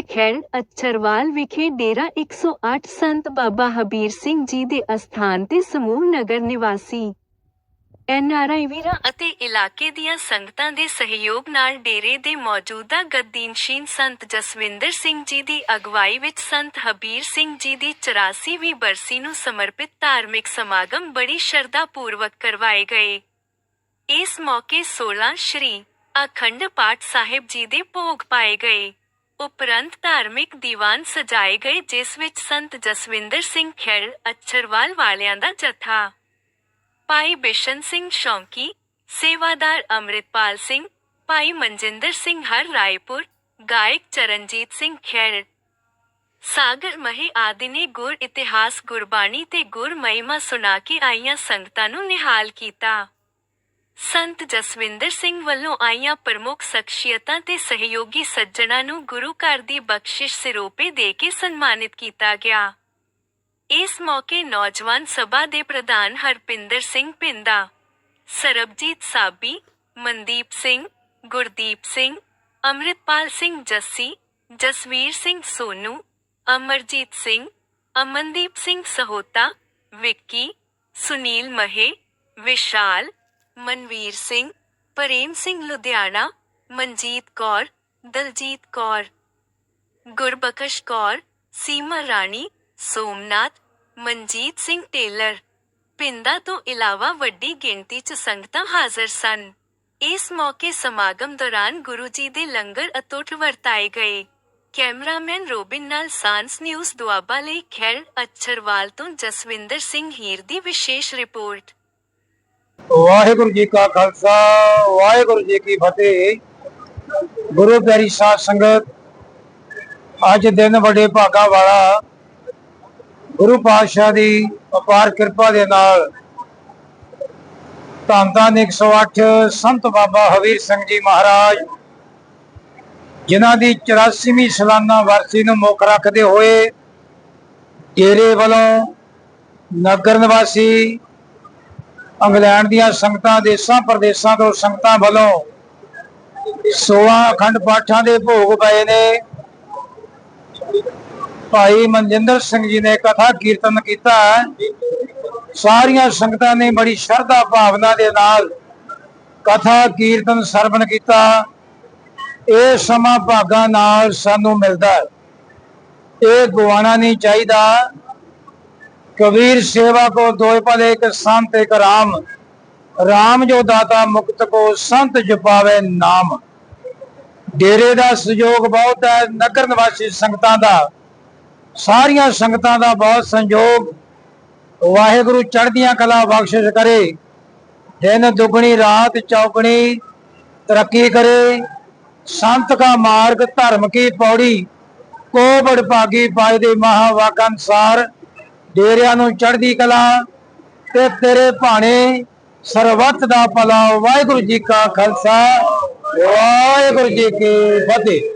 ਖੈੜ ਅਚਰਵਾਲ ਵਿਖੇ ਡੇਰਾ 108 ਸੰਤ ਬਾਬਾ ਹਬੀਰ ਸਿੰਘ ਜੀ ਦੇ ਅਸਥਾਨ ਤੇ ਸਮੂਹ ਨਗਰ ਨਿਵਾਸੀ। ਐਨਆਰਆਈ ਵੀਰਾਂ ਅਤੇ ਇਲਾਕੇ ਦੀਆਂ ਸੰਗਤਾਂ ਦੇ ਸਹਿਯੋਗ ਨਾਲ ਡੇਰੇ ਦੇ ਮੌਜੂਦਾ ਗੱਦੀਨਸ਼ੀਨ ਸੰਤ ਜਸਵਿੰਦਰ ਸਿੰਘ ਜੀ ਦੀ ਅਗਵਾਈ ਵਿੱਚ ਸੰਤ ਹਬੀਰ ਸਿੰਘ ਜੀ ਦੀ 84ਵੀਂ ਬਰਸੀ ਨੂੰ ਸਮਰਪਿਤ ਧਾਰਮਿਕ ਸਮਾਗਮ ਬੜੀ ਸ਼ਰਧਾ ਪੂਰਵਕ ਕਰਵਾਏ ਗਏ। ਇਸ ਮੌਕੇ 16 ਸ਼੍ਰੀ ਅਖੰਡ ਪਾਠ ਸਾਹਿਬ ਜੀ ਦੇ ਭੋਗ ਪਾਏ ਗਏ। ਉਪਰੰਤ ਧਾਰਮਿਕ ਦੀਵਾਨ ਸਜਾਏ ਗਏ, ਜਿਸ ਵਿੱਚ ਸੰਤ ਜਸਵਿੰਦਰ ਸਿੰਘ ਖੇੜ ਅਛਰਵਾਲ ਵਾਲਿਆਂ ਦਾ ਜਥਾ। ਭਾਈ ਬਿਸ਼ਨ ਸਿੰਘ ਸ਼ੌਂਕੀ, ਸੇਵਾਦਾਰ ਅੰਮ੍ਰਿਤਪਾਲ ਸਿੰਘ, ਭਾਈ ਮਨਜਿੰਦਰ ਸਿੰਘ ਹਰ ਰਾਏਪੁਰ, ਗਾਇਕ ਚਰਨਜੀਤ ਸਿੰਘ ਖੇੜ ਸਾਗਰ ਮਹੀ ਆਦਿ ਨੇ ਗੁਰ ਇਤਿਹਾਸ, ਗੁਰਬਾਣੀ ਤੇ ਗੁਰ ਮਹਿਮਾ ਸੁਣਾ ਕੇ ਆਈਆਂ ਸੰਗਤਾਂ ਨੂੰ ਨਿਹਾਲ ਕੀਤਾ। ਸੰਤ ਜਸਵਿੰਦਰ ਸਿੰਘ ਵੱਲੋਂ ਆਈਆਂ ਪ੍ਰਮੁੱਖ ਸ਼ਖਸੀਅਤਾਂ ਤੇ ਸਹਿਯੋਗੀ ਸੱਜਣਾਂ ਨੂੰ ਗੁਰੂ ਘਰ ਦੀ ਬਖਸ਼ਿਸ਼ ਸਿਰੋਪੇ ਦੇ ਕੇ ਸਨਮਾਨਿਤ ਕੀਤਾ ਗਿਆ। ਇਸ ਮੌਕੇ ਨੌਜਵਾਨ ਸਭਾ ਦੇ ਪ੍ਰਧਾਨ ਹਰਪਿੰਦਰ ਸਿੰਘ ਪਿੰਦਾ, ਸਰਬਜੀਤ ਸਾਬੀ, ਮਨਦੀਪ ਸਿੰਘ, ਗੁਰਦੀਪ ਸਿੰਘ, ਅੰਮ੍ਰਿਤਪਾਲ ਸਿੰਘ ਜੱਸੀ, ਜਸਵੀਰ ਸਿੰਘ ਸੋਨੂ, ਅਮਰਜੀਤ ਸਿੰਘ, ਅਮਨਦੀਪ ਸਿੰਘ ਸਹੋਤਾ, ਵਿੱਕੀ, ਸੁਨੀਲ ਮਹੇ, ਵਿਸ਼ਾਲ ਮਨਵੀਰ ਸਿੰਘ, ਪ੍ਰੇਮ ਸਿੰਘ ਲੁਧਿਆਣਾ, ਮਨਜੀਤ ਕੌਰ, ਦਲਜੀਤ ਕੌਰ। ਗੁਰਬਖਸ਼ ਕੌਰ, ਸੀਮਾ ਰਾਣੀ, ਸੋਮਨਾਥ, ਮਨਜੀਤ ਸਿੰਘ ਟੇਲਰ। ਪਿੰਡਾ ਤੋਂ ਇਲਾਵਾ ਵੱਡੀ ਗਿਣਤੀ 'ਚ ਸੰਗਤਾਂ ਹਾਜ਼ਰ ਸਨ। ਇਸ ਮੌਕੇ ਸਮਾਗਮ ਦੌਰਾਨ ਗੁਰੂ ਜੀ ਦੇ ਲੰਗਰ ਅਤੁੱਟ ਵਰਤਾਏ ਗਏ। ਕੈਮਰਾਮੈਨ ਰੋਬਿਨ ਨਾਲ ਸਾਂਸ ਨਿਊਜ਼ ਦੁਆਬਾ ਲਈ ਖੈਰ ਅਛਰਵਾਲ ਤੋਂ ਜਸਵਿੰਦਰ ਸਿੰਘ ਹੀਰ ਦੀ ਵਿਸ਼ੇਸ਼ ਰਿਪੋਰਟ। ਵਾਹਿਗੁਰੂ ਜੀ ਕਾ ਖਾਲਸਾ, ਵਾਹਿਗੁਰੂ ਜੀ ਕੀ ਫਤਿਹ। ਗੁਰੂ ਪਿਆਰੀ ਸਾਧ ਸੰਗਤ, ਅੱਜ ਦਿਨ ਵੱਡੇ ਭਾਗਾ ਵਾਲਾ ਗੁਰੂ ਪਾਤਸ਼ਾਹ ਦੀ ਅਪਾਰ ਕਿਰਪਾ ਦੇ ਨਾਲ ਧੰਨ ਧੰਨ 108 ਸੰਤ ਬਾਬਾ ਹਵੀਰ ਸਿੰਘ ਜੀ ਮਹਾਰਾਜ, ਜਿਨ੍ਹਾਂ ਦੀ 84ਵੀਂ ਸਾਲਾਨਾ ਵਰਸੀ ਨੂੰ ਮੁੱਖ ਰੱਖਦੇ ਹੋਏ ਡੇਰੇ ਵੱਲੋਂ ਨਗਰ ਨਿਵਾਸੀ ਇੰਗਲੈਂਡ ਦੀਆਂ ਸੰਗਤਾਂ, ਦੇਸ਼ਾਂ ਪ੍ਰਦੇਸ਼ਾਂ ਤੋਂ ਸੰਗਤਾਂ ਵੱਲੋਂ 16 ਅਖੰਡ ਪਾਠਾਂ ਦੇ ਭੋਗ ਪਏ ਨੇ। ਭਾਈ ਮਨਜਿੰਦਰ ਸਿੰਘ ਜੀ ਨੇ ਕਥਾ ਕੀਰਤਨ ਕੀਤਾ ਸਾਰੀਆਂ ਸੰਗਤਾਂ ਨੇ ਬੜੀ ਸ਼ਰਧਾ ਭਾਵਨਾ ਦੇ ਨਾਲ ਕਥਾ ਕੀਰਤਨ ਸਰਵਣ ਕੀਤਾ। ਇਹ ਸਮਾਂ ਭਾਗਾਂ ਨਾਲ ਸਾਨੂੰ ਮਿਲਦਾ ਇਹ ਗਵਾਣਾ ਨਹੀਂ ਚਾਹੀਦਾ। कबीर सेवा को दो पल एक संत एक राम ਰਾਮ ਜੋ ਦਾਤਾ ਮੁਕਤ ਕੋ ਸੰਤ ਜਪਾਵੇ ਨਾਮ ਡੇਰੇ ਦਾ ਸਹਿਯੋਗ ਬਹੁਤ ਹੈ ਨਗਰ ਨਿਵਾਸੀ ਸੰਗਤਾਂ ਦਾ ਸਾਰੀਆਂ ਸੰਗਤਾਂ ਦਾ ਬਹੁਤ ਸੰਯੋਗ ਵਾਹਿਗੁਰੂ ਚੜ੍ਹਦੀਆਂ ਕਲਾ ਬਖਸ਼ਿਸ਼ ਕਰੇ ਦਿਨ ਦੁਗਣੀ ਰਾਤ ਚੌਗਣੀ ਤਰੱਕੀ ਕਰੇ ਸੰਤ ਕਾ ਮਾਰਗ ਧਰਮ ਕੀ ਪੌੜੀ ਕੋ ਬੜ ਭਾਗੀ ਪਾਏ ਦੇ ਮਹਾਵਾਕ ਅਨਸਾਰ ਡੇਰਿਆਂ ਨੂੰ ਚੜ੍ਹਦੀ ਕਲਾ ਤੇ ਤੇਰੇ ਭਾਣੇ ਸਰਬੱਤ ਦਾ ਭਲਾ ਵਾਹਿਗੁਰੂ ਜੀ ਕਾ ਖਾਲਸਾ, ਵਾਹਿਗੁਰੂ ਜੀ ਕੀ ਫਤਿਹ।